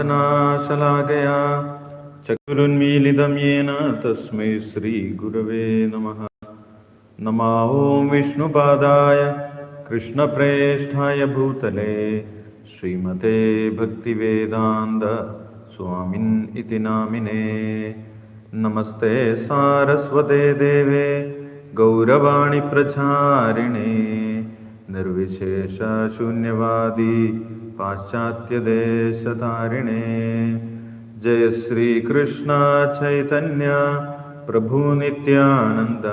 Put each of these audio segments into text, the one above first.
ज्ञानाञ्जनाशलाकया चक्षुरुन्मीलितं येन तस्मै श्रीगुरवे नमः। नमा ॐ विष्णुपादाय कृष्णप्रेष्ठाय भूतले श्रीमते भक्तिवेदान्त स्वामिन् इति नामिने। नमस्ते सारस्वते देवे गौरवाणि प्रचारिणे निर्विशेषशून्यवादी पाश्चात्यदेशतारिणे जय श्रीकृष्ण चैतन्य प्रभुनित्यानन्द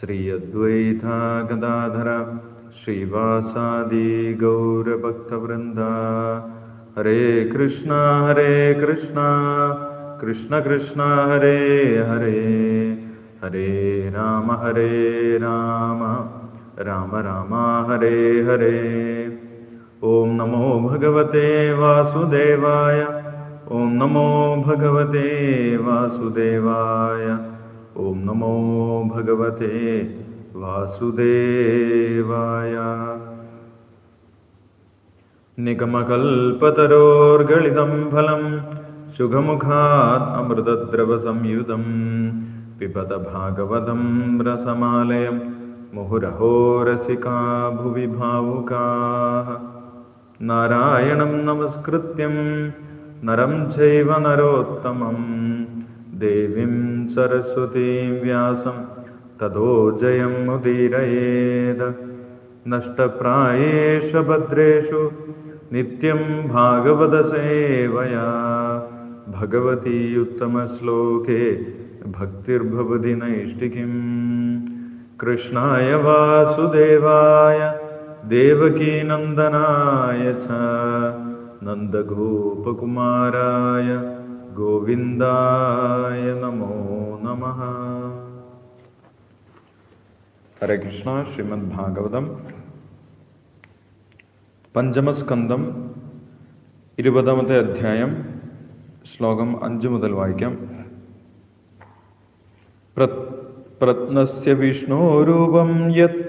श्री अद्वैता गदाधर श्रीवासादि गौरभक्तवृन्द। हरे कृष्ण हरे कृष्ण कृष्ण कृष्ण हरे हरे। हरे राम हरे राम। राम राम हरे हरे ॐ नमो भगवते वासुदेवाय ॐ नमो भगवते वासुदेवाय ॐ नमो भगवते वासुदेवाय। निगमकल्पतरोर्गलितं फलं सुखमुखात् अमृतद्रवसंयुतं पिबत भागवतं रसमालयं मुहुरहो रसिका भुवि भावुकाः നാരായണം നമസ്കൃത്യം. നരം ചൈവ നരോത്തമം. ദേവീം സരസ്വതീം വ്യാസം. തഥോ ജയം മുദീരയേത് നഷ്ടപ്രായേഷ ഭദ്രേഷു. നിത്യം ഭാഗവതസേവയാ ഭഗവതീയുത്തമശ്ലോകേ. ഭക്തിർഭവതി നൈഷ്ഠികം കൃഷ്ണായ വാസുദേവായ. देवकीनन्दनाय च नन्दगोपकुमाराय गोविन्दाय नमो नमः ഹരേ കൃഷ്ണ ശ്രീമദ് ഭാഗവതം പഞ്ചമസ്കന്ധം ഇരുപതാമത്തെ അധ്യായം ശ്ലോകം അഞ്ച് മുതൽ വായിക്കാം പ്രത്നസ്യ വിഷ്ണോരൂപം യത്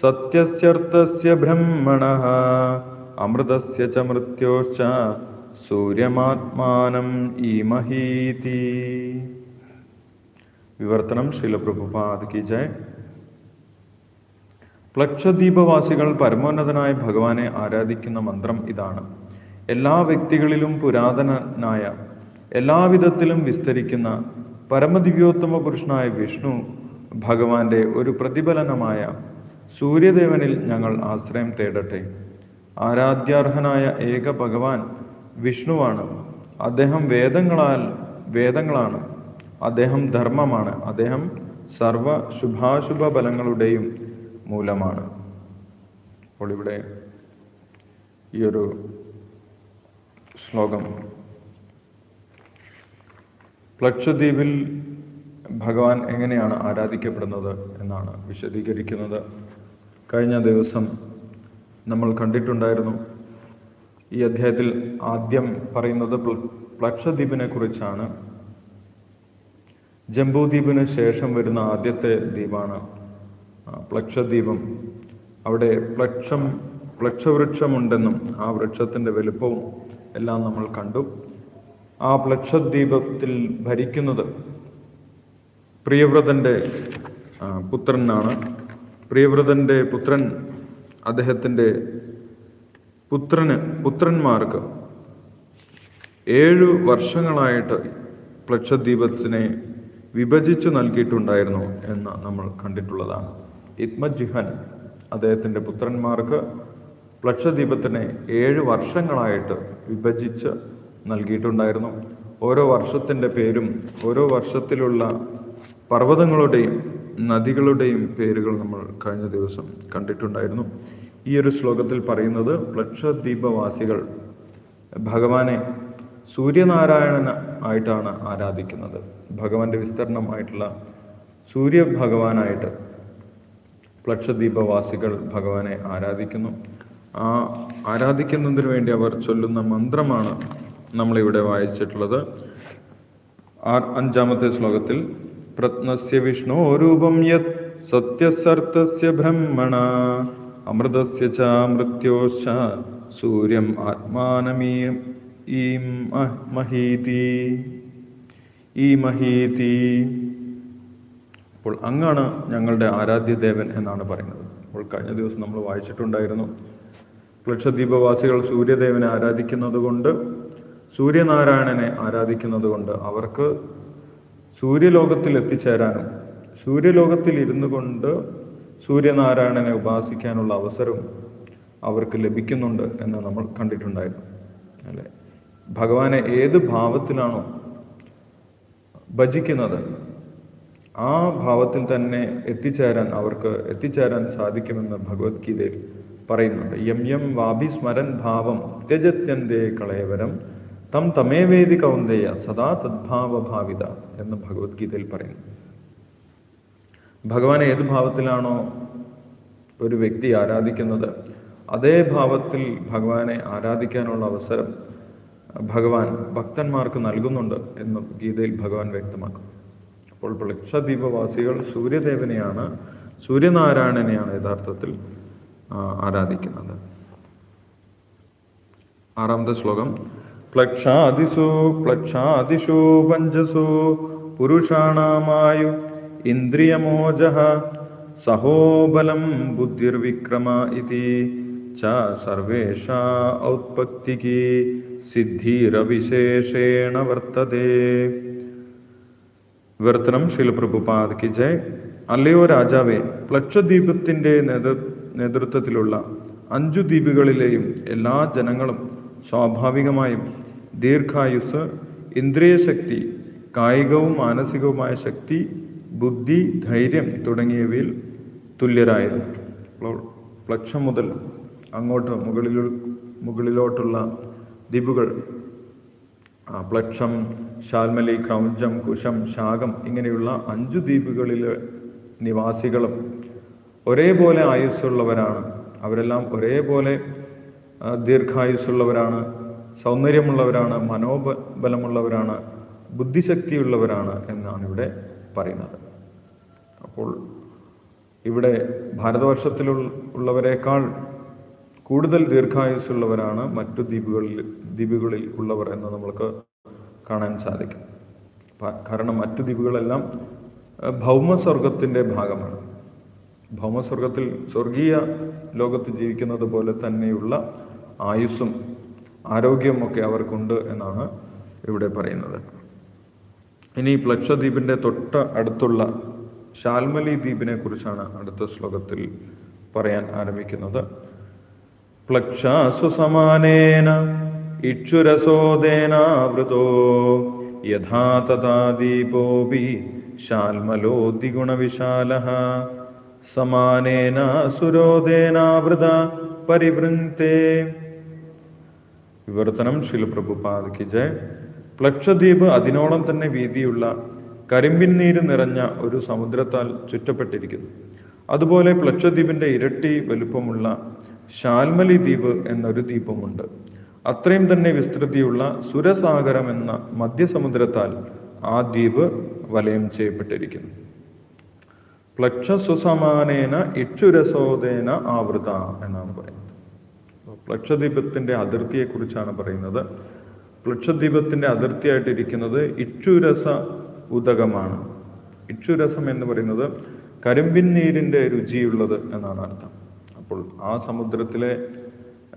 സത്യസ്യർത്ഥസ്യ ബ്രഹ്മണഃ അമൃതസ്യ ച മൃത്യോശ്ച സൂര്യമാത്മാനം ഈമഹീതി വിവർത്തനം ശീലപ്രഭുപാദ് കി ജയ്. പ്ലക്ഷദ്വീപവാസികൾ പരമോന്നതനായ ഭഗവാനെ ആരാധിക്കുന്ന മന്ത്രം ഇതാണ്. എല്ലാ വ്യക്തികളിലും പുരാതനനായ എല്ലാവിധത്തിലും വിസ്തരിക്കുന്ന പരമദിവ്യോത്തമ പുരുഷനായ വിഷ്ണു ഭഗവാന്റെ ഒരു പ്രതിഫലനമായ സൂര്യദേവനിൽ ഞങ്ങൾ ആശ്രയം തേടട്ടെ. ആരാധ്യാർഹനായ ഏക ഭഗവാൻ വിഷ്ണുവാണ്. അദ്ദേഹം വേദങ്ങളാൽ വേദങ്ങളാണ്. അദ്ദേഹം ധർമ്മമാണ്. അദ്ദേഹം സർവ ശുഭാശുഭ ഫലങ്ങളുടെയും മൂലമാണ്. അപ്പോൾ ഇവിടെ ഈ ഒരു ശ്ലോകം. പ്ലക്ഷദ്വീപിൽ ഭഗവാൻ എങ്ങനെയാണ് ആരാധിക്കപ്പെടുന്നത് എന്നാണ് വിശദീകരിക്കുന്നത്. കഴിഞ്ഞ ദിവസം നമ്മൾ കണ്ടിട്ടുണ്ടായിരുന്നു. ഈ അധ്യായത്തിൽ ആദ്യം പറയുന്നത് പ്ലക്ഷദ്വീപിനെ കുറിച്ചാണ്. ജംബൂദ്വീപിന് ശേഷം വരുന്ന ആദ്യത്തെ ദ്വീപാണ് പ്ലക്ഷദ്വീപം. അവിടെ പ്ലക്ഷം പ്ലക്ഷവൃക്ഷമുണ്ടെന്നും ആ വൃക്ഷത്തിന്റെ വലുപ്പവും എല്ലാം നമ്മൾ കണ്ടു. ആ പ്ലക്ഷദ്വീപത്തിൽ ഭരിക്കുന്നത് പ്രിയവ്രതന്റെ പുത്രനാണ്. പ്രിയവ്രതന്റെ പുത്രൻ അദ്ദേഹത്തിന്റെ പുത്രന് പുത്രന്മാർക്ക് ഏഴു വർഷങ്ങളായിട്ട് പ്ലക്ഷദ്വീപത്തിനെ വിഭജിച്ചു നൽകിയിട്ടുണ്ടായിരുന്നു എന്ന് നമ്മൾ കണ്ടിട്ടുള്ളതാണ്. ഇത്മജിഹൻ അദ്ദേഹത്തിന്റെ പുത്രന്മാർക്ക് പ്ലക്ഷദ്വീപത്തിനെ ഏഴ് വർഷങ്ങളായിട്ട് വിഭജിച്ച് നൽകിയിട്ടുണ്ടായിരുന്നു. ഓരോ വർഷത്തിന്റെ പേരും ഓരോ വർഷത്തിലുള്ള പർവതങ്ങളുടെയും നദികളുടെയും പേരുകൾ നമ്മൾ കഴിഞ്ഞ ദിവസം കണ്ടിട്ടുണ്ടായിരുന്നു. ഈ ഒരു ശ്ലോകത്തിൽ പറയുന്നത് ലക്ഷദ്വീപവാസികൾ ഭഗവാനെ സൂര്യനാരായണൻ ആയിട്ടാണ് ആരാധിക്കുന്നത്. ഭഗവാന്റെ വിസ്തരണമായിട്ടുള്ള സൂര്യഭഗവാനായിട്ട് ലക്ഷദ്വീപവാസികൾ ഭഗവാനെ ആരാധിക്കുന്നു. ആ ആരാധിക്കുന്നതിന് വേണ്ടി അവർ ചൊല്ലുന്ന മന്ത്രമാണ് നമ്മളിവിടെ വായിച്ചിട്ടുള്ളത്. അഞ്ചാമത്തെ ശ്ലോകത്തിൽ പ്രത്നസ്യ വിഷ്ണോരൂപം യത് സത്യസർത്ഥസ്യ ബ്രഹ്മണ അമൃതസ്യ ച മൃത്യോശ്ച സൂര്യം ആത്മാനമീ ഈ മഹീതി. ഈ മഹീതി. അപ്പോൾ അങ്ങാണ് ഞങ്ങളുടെ ആരാധ്യദേവൻ എന്നാണ് പറയുന്നത്. അപ്പോൾ കഴിഞ്ഞ ദിവസം നമ്മൾ വായിച്ചിട്ടുണ്ടായിരുന്നു ലക്ഷദ്വീപവാസികൾ സൂര്യദേവനെ ആരാധിക്കുന്നത് കൊണ്ട് സൂര്യനാരായണനെ ആരാധിക്കുന്നത് കൊണ്ട് അവർക്ക് സൂര്യലോകത്തിൽ എത്തിച്ചേരാനും സൂര്യലോകത്തിൽ ഇരുന്നു കൊണ്ട് സൂര്യനാരായണനെ ഉപാസിക്കാനുള്ള അവസരവും അവർക്ക് ലഭിക്കുന്നുണ്ട് എന്ന് നമ്മൾ കണ്ടിട്ടുണ്ടായിരുന്നു. അല്ലെ? ഭഗവാനെ ഏത് ഭാവത്തിലാണോ ഭജിക്കുന്നത് ആ ഭാവത്തിൽ തന്നെ എത്തിച്ചേരാൻ അവർക്ക് എത്തിച്ചേരാൻ സാധിക്കുമെന്ന് ഭഗവത്ഗീതയിൽ പറയുന്നുണ്ട്. യം യം വാഭി സ്മരൻ ഭാവം ത്യജത്യന്തേ കളയവരം തം തമേവേദി കൗന്ദേയ സദാ തദ്ഭാവ ഭാവിത എന്ന് ഭഗവത്ഗീതയിൽ പറയുന്നു. ഭഗവാൻ ഏത് ഭാവത്തിലാണോ ഒരു വ്യക്തി ആരാധിക്കുന്നത് അതേ ഭാവത്തിൽ ഭഗവാനെ ആരാധിക്കാനുള്ള അവസരം ഭഗവാൻ ഭക്തന്മാർക്ക് നൽകുന്നുണ്ട് എന്ന് ഗീതയിൽ ഭഗവാൻ വ്യക്തമാക്കുന്നു. അപ്പോൾ ലക്ഷദ്വീപവാസികൾ സൂര്യദേവനെയാണ് സൂര്യനാരായണനെയാണ് യഥാർത്ഥത്തിൽ ആരാധിക്കുന്നത്. ആറാമത്തെ ശ്ലോകം പ്ലക്ഷാദിസു പ്ലക്ഷാദിഷു പഞ്ചസു പുരുഷാണാമായു ഇന്ദ്രിയമോജ. സഹോബലം ബുദ്ധിർവിക്രമ ഇതി. ച സിദ്ധിരവിശേഷേണ വർത്തതേ. വിവർത്തനം ശീലപ്രഭുപാദ് കി ജയ്. അല്ലയോ രാജാവേ പ്ലക്ഷദ്വീപത്തിന്റെ നേതൃ നേതൃത്വത്തിലുള്ള അഞ്ചു ദ്വീപുകളിലെയും എല്ലാ ജനങ്ങളും സ്വാഭാവികമായും ദീർഘായുസ് ഇന്ദ്രിയശക്തി കായികവും മാനസികവുമായ ശക്തി ബുദ്ധി ധൈര്യം തുടങ്ങിയവയിൽ തുല്യരായിരുന്നു. പ്ലക്ഷം ലക്ഷം മുതൽ അങ്ങോട്ട് മുകളിലു മുകളിലോട്ടുള്ള ദ്വീപുകൾ പ്ലക്ഷം ശാൽമലി ക്രൗഞ്ചം കുശം ശാഗം ഇങ്ങനെയുള്ള അഞ്ചു ദ്വീപുകളിലെ നിവാസികളും ഒരേപോലെ ആയുസ്സുള്ളവരാണ്. അവരെല്ലാം ഒരേപോലെ ദീർഘായുസ്സുള്ളവരാണ് സൗന്ദര്യമുള്ളവരാണ് മനോബലമുള്ളവരാണ് ബുദ്ധിശക്തിയുള്ളവരാണ് എന്നാണ് ഇവിടെ പറയുന്നത്. അപ്പോൾ ഇവിടെ ഭാരതവർഷത്തിലുള്ളവരേക്കാൾ കൂടുതൽ ദീർഘായുസ്സുള്ളവരാണ് മറ്റു ദ്വീപുകളിൽ ദ്വീപുകളിൽ ഉള്ളവർ എന്ന് നമ്മൾക്ക് കാണാൻ സാധിക്കും. കാരണം മറ്റു ദ്വീപുകളെല്ലാം ഭൗമസ്വർഗത്തിന്റെ ഭാഗമാണ്. ഭൗമസ്വർഗത്തിൽ സ്വർഗീയ ലോകത്ത് ജീവിക്കുന്നത് പോലെ തന്നെയുള്ള ആയുസ്സും ആരോഗ്യമൊക്കെ അവർക്കുണ്ട് എന്നാണ് ഇവിടെ പറയുന്നത്. ഇനി പ്ലക്ഷദ്വീപിന്റെ തൊട്ട് അടുത്തുള്ള ശാൽമലി ദ്വീപിനെ കുറിച്ചാണ് അടുത്ത ശ്ലോകത്തിൽ പറയാൻ ആരംഭിക്കുന്നത്. പ്ലക്ഷാസു സമാനേന ഇക്ഷുരസോദേനാവൃതോ യഥാ തഥാ ദീപോപി ശാൽമലോ ദ്വിഗുണവിശാല സമാനേന സുരോദേനാവൃത പരിവൃങ്ക്തേ വിവർത്തനം ശിലപ്രഭുപാദ് ജയ്. പ്ലക്ഷദ്വീപ് അതിനോളം തന്നെ വീതിയുള്ള കരിമ്പിൻ നീര് നിറഞ്ഞ ഒരു സമുദ്രത്താൽ ചുറ്റപ്പെട്ടിരിക്കുന്നു. അതുപോലെ പ്ലക്ഷദ്വീപിന്റെ ഇരട്ടി വലുപ്പമുള്ള ശാൽമലി ദ്വീപ് എന്നൊരു ദ്വീപുമുണ്ട്. അത്രയും തന്നെ വിസ്തൃതിയുള്ള സുരസാഗരം എന്ന മധ്യസമുദ്രത്താൽ ആ ദ്വീപ് വലയം ചെയ്യപ്പെട്ടിരിക്കുന്നു. പ്ലക്ഷസുസമാനേന ഇക്ഷുരസോദേന ആവൃത എന്നാണ് പറയുന്നത്. ലക്ഷദ്വീപത്തിന്റെ അതിർത്തിയെക്കുറിച്ചാണ് പറയുന്നത്. പ്ലക്ഷദ്വീപത്തിന്റെ അതിർത്തിയായിട്ടിരിക്കുന്നത് ഇക്ഷുരസ ഉദകമാണ്. ഇക്ഷുരസം എന്ന് പറയുന്നത് കരിമ്പിൻ നീരിന്റെ രുചിയുള്ളത് എന്നാണ് അർത്ഥം. അപ്പോൾ ആ സമുദ്രത്തിലെ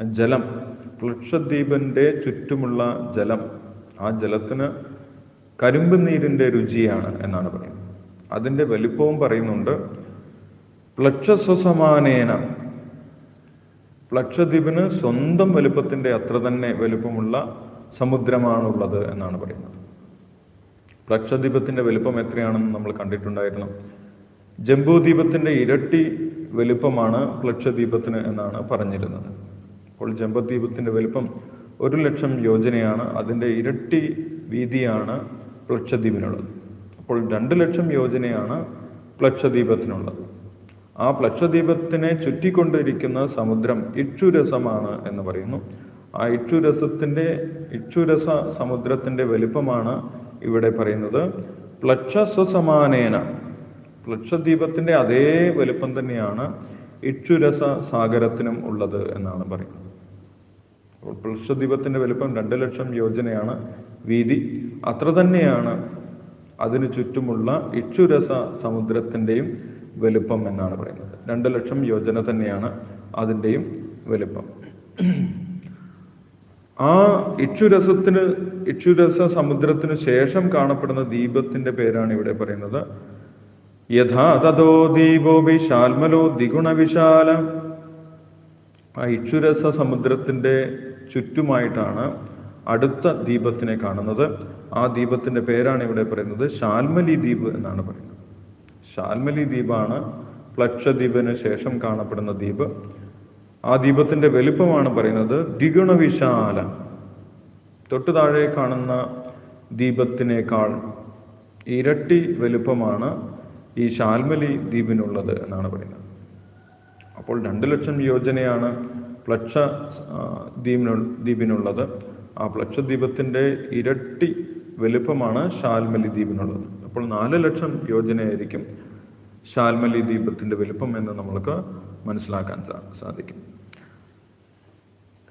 ജലം ലക്ഷദ്വീപിന്റെ ചുറ്റുമുള്ള ജലം ആ ജലത്തിന് കരിമ്പ് നീരിന്റെ രുചിയാണ് എന്നാണ് പറയുന്നത്. അതിന്റെ വലിപ്പവും പറയുന്നുണ്ട്. പ്ലക്ഷസ്വസമാനേന ലക്ഷദ്വീപിന് സ്വന്തം വലുപ്പത്തിന്റെ അത്ര തന്നെ വലുപ്പമുള്ള സമുദ്രമാണുള്ളത് എന്നാണ് പറയുന്നത്. ലക്ഷദ്വീപത്തിന്റെ വലുപ്പം എത്രയാണെന്ന് നമ്മൾ കണ്ടിട്ടുണ്ടായിരുന്നു. ജംബൂദ്വീപത്തിന്റെ ഇരട്ടി വലുപ്പമാണ് ലക്ഷദ്വീപത്തിന് എന്നാണ് പറഞ്ഞിരുന്നത്. അപ്പോൾ ജംബദ്വീപത്തിന്റെ വലുപ്പം ഒരു ലക്ഷം യോജനയാണ്. അതിന്റെ ഇരട്ടി വീതിയാണ് ലക്ഷദ്വീപിനുള്ളത്. അപ്പോൾ രണ്ട് ലക്ഷം യോജനയാണ് ലക്ഷദ്വീപത്തിനുള്ളത്. ആ പ്ലക്ഷദ്വീപത്തിനെ ചുറ്റിക്കൊണ്ടിരിക്കുന്ന സമുദ്രം ഇക്ഷുരസമാണ് എന്ന് പറയുന്നു. ആ ഇക്ഷുരസത്തിന്റെ ഇക്ഷുരസ സമുദ്രത്തിന്റെ വലിപ്പമാണ് ഇവിടെ പറയുന്നത്. പ്ലക്ഷസ്വസമാനേന പ്ലക്ഷദ്വീപത്തിന്റെ അതേ വലിപ്പം തന്നെയാണ് ഇക്ഷുരസ സാഗരത്തിനും ഉള്ളത് എന്നാണ് പറയുന്നത്. പ്ലക്ഷദ്വീപത്തിന്റെ വലിപ്പം രണ്ട് ലക്ഷം യോജനയാണ് വീതി. അത്ര തന്നെയാണ് അതിനു ചുറ്റുമുള്ള ഇക്ഷുരസ സമുദ്രത്തിന്റെയും വലുപ്പം എന്നാണ് പറയുന്നത്. രണ്ട് ലക്ഷം യോജന തന്നെയാണ് അതിന്റെയും വലുപ്പം. ആ ഇക്ഷുരസത്തിന് ഇക്ഷുരസ സമുദ്രത്തിന് ശേഷം കാണപ്പെടുന്ന ദീപത്തിന്റെ പേരാണ് ഇവിടെ പറയുന്നത്. യഥാ തഥോ ദീപോ വിശാൽമലോ ദ്വിഗുണ വിശാല. ആ ഇക്ഷുരസ സമുദ്രത്തിന്റെ ചുറ്റുമായിട്ടാണ് അടുത്ത ദീപത്തിനെ കാണുന്നത്. ആ ദീപത്തിന്റെ പേരാണ് ഇവിടെ പറയുന്നത് ശാൽമലി ദ്വീപ് എന്നാണ് പറയുന്നത്. ശാൽമലി ദ്വീപാണ് പ്ലക്ഷദ്വീപിന് ശേഷം കാണപ്പെടുന്ന ദ്വീപ്. ആ ദീപത്തിന്റെ വലിപ്പമാണ് പറയുന്നത് ദ്വിഗുണ വിശാല തൊട്ടു താഴെ കാണുന്ന ദീപത്തിനേക്കാൾ ഇരട്ടി വലുപ്പമാണ് ഈ ശാൽമലി ദ്വീപിനുള്ളത് എന്നാണ് പറയുന്നത്. അപ്പോൾ രണ്ട് ലക്ഷം യോജനയാണ് പ്ലക്ഷ ദ്വീപിനു ദ്വീപിനുള്ളത്. ആ പ്ലക്ഷ ദ്വീപത്തിന്റെ ഇരട്ടി വലുപ്പമാണ് ശാൽമലി ദ്വീപിനുള്ളത്. അപ്പോൾ നാല് ലക്ഷം യോജനയായിരിക്കും ശാൽമലി ദ്വീപത്തിന്റെ വലിപ്പം എന്ന് നമ്മൾക്ക് മനസ്സിലാക്കാൻ സാധിക്കും.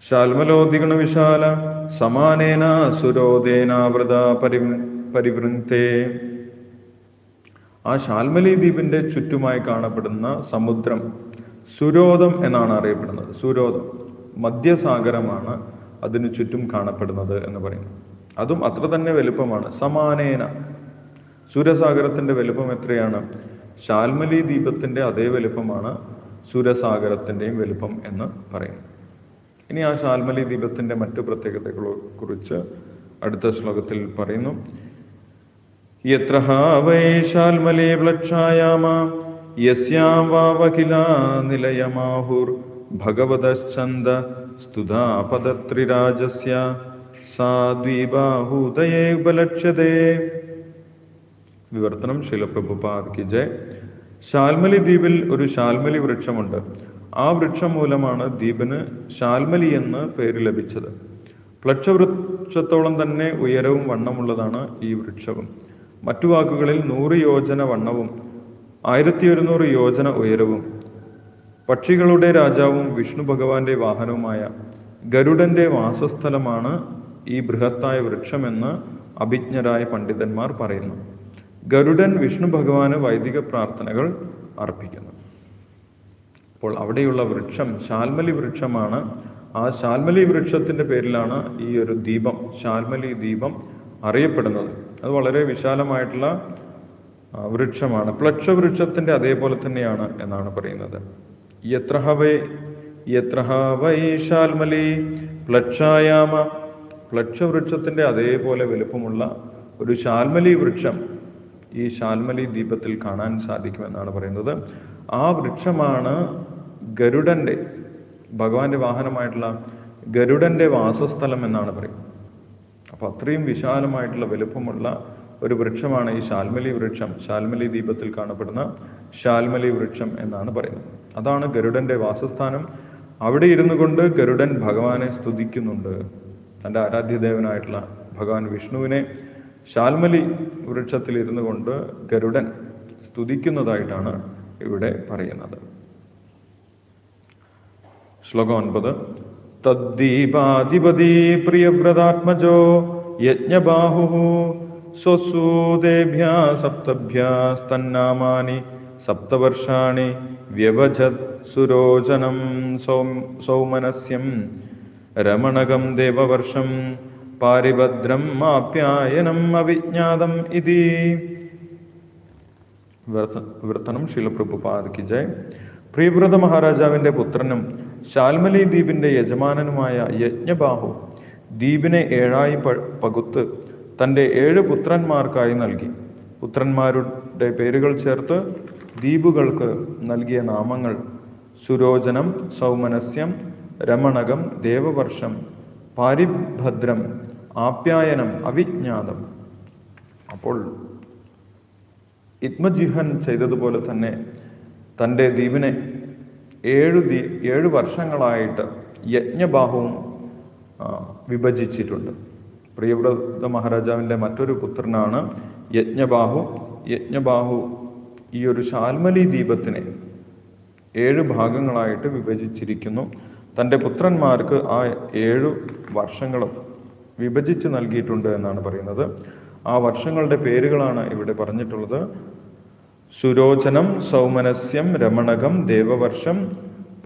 ശാൽമലോദിഗണ വിശാല സമാനേന സുരോദേനാവൃത പരി പരിവൃന്തേ. ആ ശാൽമലി ദ്വീപിന്റെ ചുറ്റുമായി കാണപ്പെടുന്ന സമുദ്രം സുരോദം എന്നാണ് അറിയപ്പെടുന്നത്. സുരോദം മധ്യസാഗരമാണ് അതിനു ചുറ്റും കാണപ്പെടുന്നത് എന്ന് പറയുന്നു അതും അത്ര തന്നെ വലുപ്പമാണ്. സമാനേന സൂര്യസാഗരത്തിന്റെ വലുപ്പം എത്രയാണ്? ശാൽമലി ദ്വീപത്തിന്റെ അതേ വലുപ്പമാണ് സൂര്യസാഗരത്തിന്റെയും വലുപ്പം എന്ന് പറയുന്നു. ഇനി ആ ശാൽമലി ദ്വീപത്തിന്റെ മറ്റു പ്രത്യേകതകളെ കുറിച്ച് അടുത്ത ശ്ലോകത്തിൽ പറയുന്നു. യത്ര വൈ ശാൽമലേ പ്ലക്ഷായാമ യസ്യാം വാവകിലാ നിലയമാഹുർ ഭഗവതശ്ചന്ദ സ്തുതാപദത്രിരാജസ്യ സാ ഉപലക്ഷ്യതേ. വിവർത്തനം ശിലപ്രഭുപാദ് കി ജയ്. ശാൽമലി ദ്വീപിൽ ഒരു ശാൽമലി വൃക്ഷമുണ്ട്. ആ വൃക്ഷം മൂലമാണ് ദ്വീപിന് ശാൽമലി എന്ന് പേര് ലഭിച്ചത്. പ്ലക്ഷവൃക്ഷത്തോളം തന്നെ ഉയരവും വണ്ണമുള്ളതാണ് ഈ വൃക്ഷവും. മറ്റു വാക്കുകളിൽ നൂറ് യോജന വണ്ണവും ആയിരത്തി ഒരുന്നൂറ് യോജന ഉയരവും പക്ഷികളുടെ രാജാവും വിഷ്ണു ഭഗവാന്റെ വാഹനവുമായ ഗരുഡന്റെ വാസസ്ഥലമാണ് ഈ ബൃഹത്തായ വൃക്ഷമെന്ന് അഭിജ്ഞരായ പണ്ഡിതന്മാർ പറയുന്നു. ഗരുഡൻ വിഷ്ണു ഭഗവാന് വൈദിക പ്രാർത്ഥനകൾ അർപ്പിക്കുന്നു. അപ്പോൾ അവിടെയുള്ള വൃക്ഷം ശാൽമലി വൃക്ഷമാണ്. ആ ശാൽമലി വൃക്ഷത്തിന്റെ പേരിലാണ് ഈ ഒരു ദീപം ശാൽമലി ദീപം അറിയപ്പെടുന്നത്. അത് വളരെ വിശാലമായിട്ടുള്ള വൃക്ഷമാണ്. പ്ലക്ഷവൃക്ഷത്തിന്റെ അതേപോലെ തന്നെയാണ് എന്നാണ് പറയുന്നത്. യത്ര ഹവൈ യത്ര വൈ ശാൽമലി പ്ലക്ഷായാമ. പ്ലക്ഷവൃക്ഷത്തിന്റെ അതേപോലെ വലുപ്പമുള്ള ഒരു ശാൽമലി വൃക്ഷം ഈ ശാൽമലി ദീപത്തിൽ കാണാൻ സാധിക്കുമെന്നാണ് പറയുന്നത്. ആ വൃക്ഷമാണ് ഗരുഡന്റെ ഭഗവാന്റെ വാഹനമായിട്ടുള്ള ഗരുഡന്റെ വാസസ്ഥലം എന്നാണ് പറയുന്നത്. അപ്പൊ അത്രയും വിശാലമായിട്ടുള്ള വലുപ്പമുള്ള ഒരു വൃക്ഷമാണ് ഈ ശാൽമലി വൃക്ഷം ശാൽമലി ദീപത്തിൽ കാണപ്പെടുന്ന ശാൽമലി വൃക്ഷം എന്നാണ് പറയുന്നത്. അതാണ് ഗരുഡന്റെ വാസസ്ഥാനം. അവിടെ ഇരുന്നു കൊണ്ട് ഗരുഡൻ ഭഗവാനെ സ്തുതിക്കുന്നുണ്ട്. തന്റെ ആരാധ്യദേവനായിട്ടുള്ള ഭഗവാൻ വിഷ്ണുവിനെ ശാൽമലി വൃക്ഷത്തിൽ ഇരുന്നു കൊണ്ട് ഗരുഡൻ സ്തുതിക്കുന്നതായിട്ടാണ് ഇവിടെ പറയുന്നത്. ശ്ലോകം ഒൻപത്. തദ്ദീപാധിപതി പ്രിയവ്രതാത്മജോ യജ്ഞബാഹു സ്വസൂദേഭ്യ സപ്തഭ്യസ്തന്നാമാനി സപ്തവർഷാണി വ്യവജത് സുരോചനം സൗ സൗമനസ്യം രമണകം ദേവവർഷം പാരിഭദ്രം ആപ്യായനം അവിജ്ഞാതം ഇതി. വൃത്തനം വ്രതനം ശിലപ്രഭുപാദ് കി ജയ്. പ്രിയവ്രത മഹാരാജാവിന്റെ പുത്രനും ശാൽമലി ദ്വീപിന്റെ യജമാനനുമായ യജ്ഞബാഹു ദ്വീപിനെ ഏഴായി പകുത്ത് തന്റെ ഏഴ് പുത്രന്മാർക്കായി നൽകി. പുത്രന്മാരുടെ പേരുകൾ ചേർത്ത് ദ്വീപുകൾക്ക് നൽകിയ നാമങ്ങൾ സുരോചനം സൗമനസ്യം രമണകം ദേവവർഷം പാരിഭദ്രം ആപ്യായനം അവിജ്ഞാതം. അപ്പോൾ ഇത്മജിഹൻ ചെയ്തതുപോലെ തന്നെ തന്റെ ദ്വീപിനെ ഏഴു ദ്വീ ഏഴ് വർഷങ്ങളായിട്ട് യജ്ഞബാഹുവും വിഭജിച്ചിട്ടുണ്ട്. പ്രിയവ്രത മഹാരാജാവിന്റെ മറ്റൊരു പുത്രനാണ് യജ്ഞബാഹു. യജ്ഞബാഹു ഈ ഒരു ശാൽമലി ദീപത്തിനെ ഏഴ് ഭാഗങ്ങളായിട്ട് വിഭജിച്ചിരിക്കുന്നു. തന്റെ പുത്രന്മാർക്ക് ആ ഏഴു വർഷങ്ങളും വിഭജിച്ച് നൽകിയിട്ടുണ്ട് എന്നാണ് പറയുന്നത്. ആ വർഷങ്ങളുടെ പേരുകളാണ് ഇവിടെ പറഞ്ഞിട്ടുള്ളത്. സുരോചനം സൗമനസ്യം രമണകം ദേവവർഷം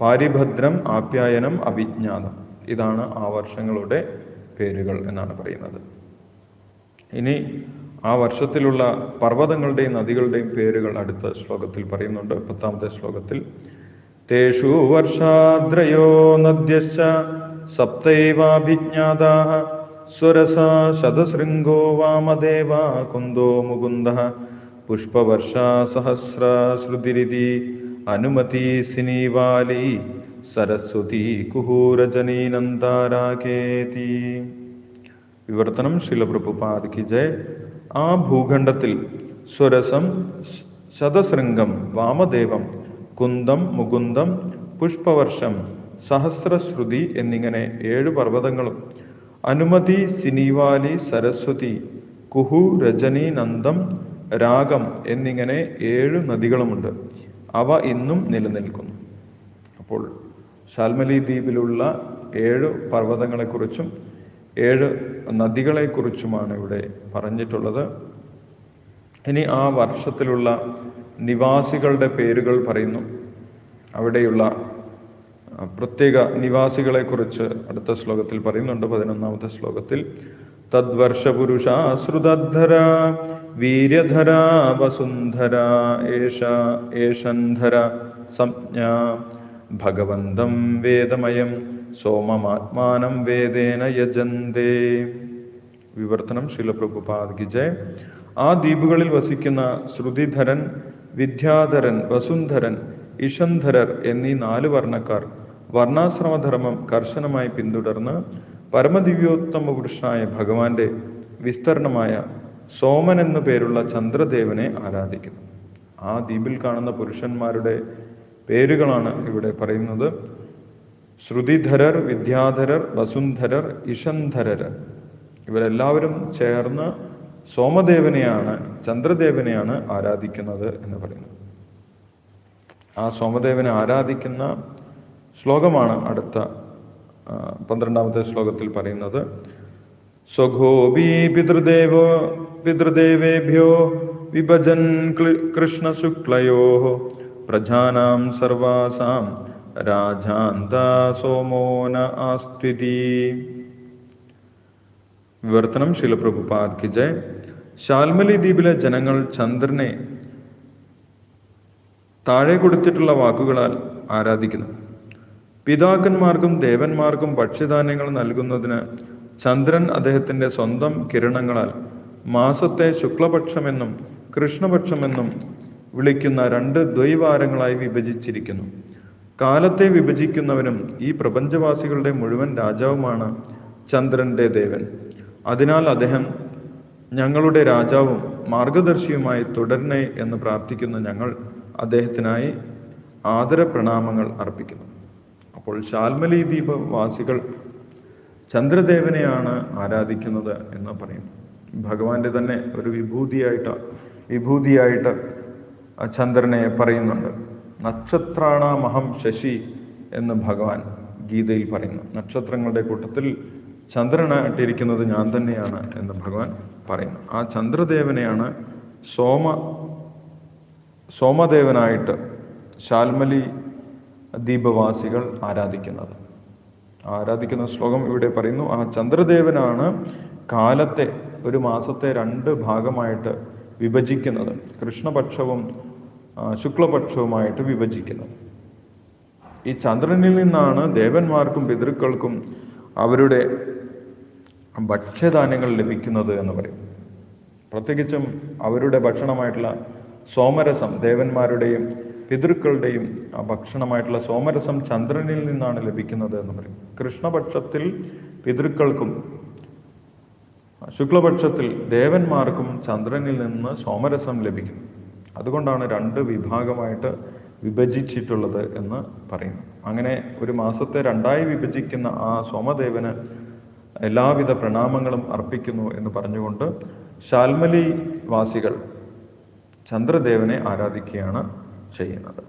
പാരിഭദ്രം ആപ്യായനം അഭിജ്ഞാനം ഇതാണ് ആ വർഷങ്ങളുടെ പേരുകൾ എന്നാണ് പറയുന്നത്. ഇനി ആ വർഷത്തിലുള്ള പർവതങ്ങളുടെയും നദികളുടെയും പേരുകൾ അടുത്ത ശ്ലോകത്തിൽ പറയുന്നുണ്ട്. പത്താമത്തെ ശ്ലോകത്തിൽ തേഷു വർഷാദ്രയോ നദ്യശ്ച സപ്തൈവാഭിജ്ഞാതാ ശതശൃംഗോ വാമദേവ കുന്ദോ മുകുന്ദ പുഷ്പവർഷാ സഹസ്ര ശ്രുതിരിതി അനുമതി സിനിവാലി സരസ്വതി കുഹൂരജനീനന്താരാകേതി വിവർത്തനം ശിലപ്രഭുപാദിക്ക് ജയ്. ആ ഭൂഖണ്ഡത്തിൽ സ്വരസം ശതശൃംഗം വാമദേവം കുന്ദം മുകുന്ദം പുഷ്പവർഷം സഹസ്രശ്രുതി എന്നിങ്ങനെ ഏഴ് പർവതങ്ങളും അനുമതി സിനിവാലി സരസ്വതി കുഹു രജനി നന്ദം രാഗം എന്നിങ്ങനെ ഏഴ് നദികളുമുണ്ട്. അവ ഇന്നും നിലനിൽക്കുന്നു. അപ്പോൾ ശാൽമലി ദ്വീപിലുള്ള ഏഴ് പർവതങ്ങളെക്കുറിച്ചും ഏഴ് നദികളെക്കുറിച്ചുമാണ് ഇവിടെ പറഞ്ഞിട്ടുള്ളത്. ഇനി ആ വർഷത്തിലുള്ള നിവാസികളുടെ പേരുകൾ പറയുന്നു. അവിടെയുള്ള പ്രത്യേക നിവാസികളെ കുറിച്ച് അടുത്ത ശ്ലോകത്തിൽ പറയുന്നുണ്ട് പതിനൊന്നാമത്തെ ശ്ലോകത്തിൽ. തദ്വർഷപുരുഷ ശ്രുതധര വീര്യധര വസുന്ധര ഏഷ ഏഷന്ധര സംജ്ഞ ഭഗവന്തം വേദമയം സോമമാത്മാനം വേദേന യജന്തേ. വിവർത്തനം ശിലപ്രഭുപാദ് ജയ്. ആ ദ്വീപുകളിൽ വസിക്കുന്ന ശ്രുതിധരൻ വിദ്യാധരൻ വസുന്ധരൻ ഇഷന്ധരർ എന്നീ നാല് വർണക്കാർ വർണാശ്രമധർമ്മം കർശനമായി പിന്തുടർന്ന് പരമദിവ്യോത്തമ പുരുഷനായ ഭഗവാന്റെ വിസ്തരണമായ സോമൻ എന്നു പേരുള്ള ചന്ദ്രദേവനെ ആരാധിക്കുന്നു. ആ ദ്വീപിൽ കാണുന്ന പുരുഷന്മാരുടെ പേരുകളാണ് ഇവിടെ പറയുന്നത്. ശ്രുതിധരർ വിദ്യാധരർ വസുന്ധരർ ഇഷന്ധരർ ഇവരെല്ലാവരും ചേർന്ന് സോമദേവനെയാണ് ചന്ദ്രദേവനെയാണ് ആരാധിക്കുന്നത് എന്ന് പറയുന്നത്. ആ സോമദേവനെ ആരാധിക്കുന്ന ശ്ലോകമാണ് അടുത്ത പന്ത്രണ്ടാമത്തെ ശ്ലോകത്തിൽ പറയുന്നത്. സ്വഘോപി പിതൃദേവോ പിതൃദേവേഭ്യോ വിഭജൻ ക്ലി- കൃഷ്ണശുക്ലയോ പ്രജാനാം സർവാസാം രാജാന്ത സോമോന ആസ്തി വിവർത്തനം ശിലപ്രഭുപാദ് കി ശാൽമലി ദ്വീപിലെ ജനങ്ങൾ ചന്ദ്രനെ താഴെ കൊടുത്തിട്ടുള്ള വാക്കുകളാൽ ആരാധിക്കുന്നു. പിതാക്കന്മാർക്കും ദേവന്മാർക്കും ഭക്ഷ്യധാന്യങ്ങൾ നൽകുന്നതിന് ചന്ദ്രൻ അദ്ദേഹത്തിന്റെ സ്വന്തം കിരണങ്ങളാൽ മാസത്തെ ശുക്ലപക്ഷമെന്നും കൃഷ്ണപക്ഷമെന്നും വിളിക്കുന്ന രണ്ട് ദ്വൈവാരങ്ങളായി വിഭജിച്ചിരിക്കുന്നു. കാലത്തെ വിഭജിക്കുന്നവനും ഈ പ്രപഞ്ചവാസികളുടെ മുഴുവൻ രാജാവുമാണ് ചന്ദ്രന്റെ ദേവൻ. അതിനാൽ അദ്ദേഹം ഞങ്ങളുടെ രാജാവും മാർഗദർശിയുമായി തുടരണേ എന്ന് പ്രാർത്ഥിക്കുന്ന ഞങ്ങൾ അദ്ദേഹത്തിനായി ആദരപ്രണാമങ്ങൾ അർപ്പിക്കുന്നു. അപ്പോൾ ശാൽമലി ദ്വീപ് വാസികൾ ചന്ദ്രദേവനെയാണ് ആരാധിക്കുന്നത് എന്ന് പറയും. ഭഗവാന്റെ തന്നെ ഒരു വിഭൂതിയായിട്ട് വിഭൂതിയായിട്ട് ചന്ദ്രനെ പറയുന്നുണ്ട്. നക്ഷത്രാണ മഹം ശശി എന്ന് ഭഗവാൻ ഗീതയിൽ പറയുന്നു. നക്ഷത്രങ്ങളുടെ കൂട്ടത്തിൽ ചന്ദ്രനായിട്ടിരിക്കുന്നത് ഞാൻ തന്നെയാണ് എന്ന് ഭഗവാൻ പറയുന്നു. ആ ചന്ദ്രദേവനെയാണ് സോമ സോമദേവനായിട്ട് ശാൽമലി ദ്വീപവാസികൾ ആരാധിക്കുന്നത്. ആരാധിക്കുന്ന ശ്ലോകം ഇവിടെ പറയുന്നു ആ ചന്ദ്രദേവനാണ് കാലത്തെ ഒരു മാസത്തെ രണ്ട് ഭാഗമായിട്ട് വിഭജിക്കുന്നത്. കൃഷ്ണപക്ഷവും ശുക്ലപക്ഷവുമായിട്ട് വിഭജിക്കുന്നത്. ഈ ചന്ദ്രനിൽ നിന്നാണ് ദേവന്മാർക്കും പിതൃക്കൾക്കും അവരുടെ ഭക്ഷ്യധാന്യങ്ങൾ ലഭിക്കുന്നത് എന്ന് പറയും. പ്രത്യേകിച്ചും അവരുടെ ഭക്ഷണമായിട്ടുള്ള സോമരസം ദേവന്മാരുടെയും പിതൃക്കളുടെയും ഭക്ഷണമായിട്ടുള്ള സോമരസം ചന്ദ്രനിൽ നിന്നാണ് ലഭിക്കുന്നത് എന്ന് പറയും. കൃഷ്ണപക്ഷത്തിൽ പിതൃക്കൾക്കും ശുക്ലപക്ഷത്തിൽ ദേവന്മാർക്കും ചന്ദ്രനിൽ നിന്ന് സോമരസം ലഭിക്കും. അതുകൊണ്ടാണ് രണ്ട് വിഭാഗമായിട്ട് വിഭജിച്ചിട്ടുള്ളത് എന്ന് പറയുന്നു. അങ്ങനെ ഒരു മാസത്തെ രണ്ടായി വിഭജിക്കുന്ന ആ സോമദേവന് എല്ലാവിധ പ്രണാമങ്ങളും അർപ്പിക്കുന്നു എന്ന് പറഞ്ഞുകൊണ്ട് ശാൽമലി വാസികൾ ചന്ദ്രദേവനെ ആരാധിക്കുകയാണ് ചെയ്യുന്നത്.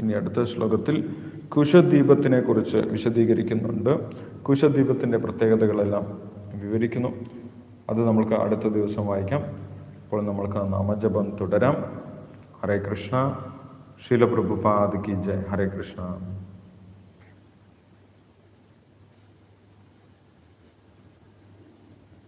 ഇനി അടുത്ത ശ്ലോകത്തിൽ കുശദ്വീപത്തിനെ കുറിച്ച് വിശദീകരിക്കുന്നുണ്ട്. കുശദ്വീപത്തിന്റെ പ്രത്യേകതകളെല്ലാം വിവരിക്കുന്നു. അത് നമ്മൾക്ക് അടുത്ത ദിവസം വായിക്കാം. ഇപ്പോൾ നമ്മൾക്ക് നാമജപം തുടരാം. ഹരേ കൃഷ്ണ. ശീലപ്രഭുപാദ് കി ജയ്. ഹരേ കൃഷ്ണ.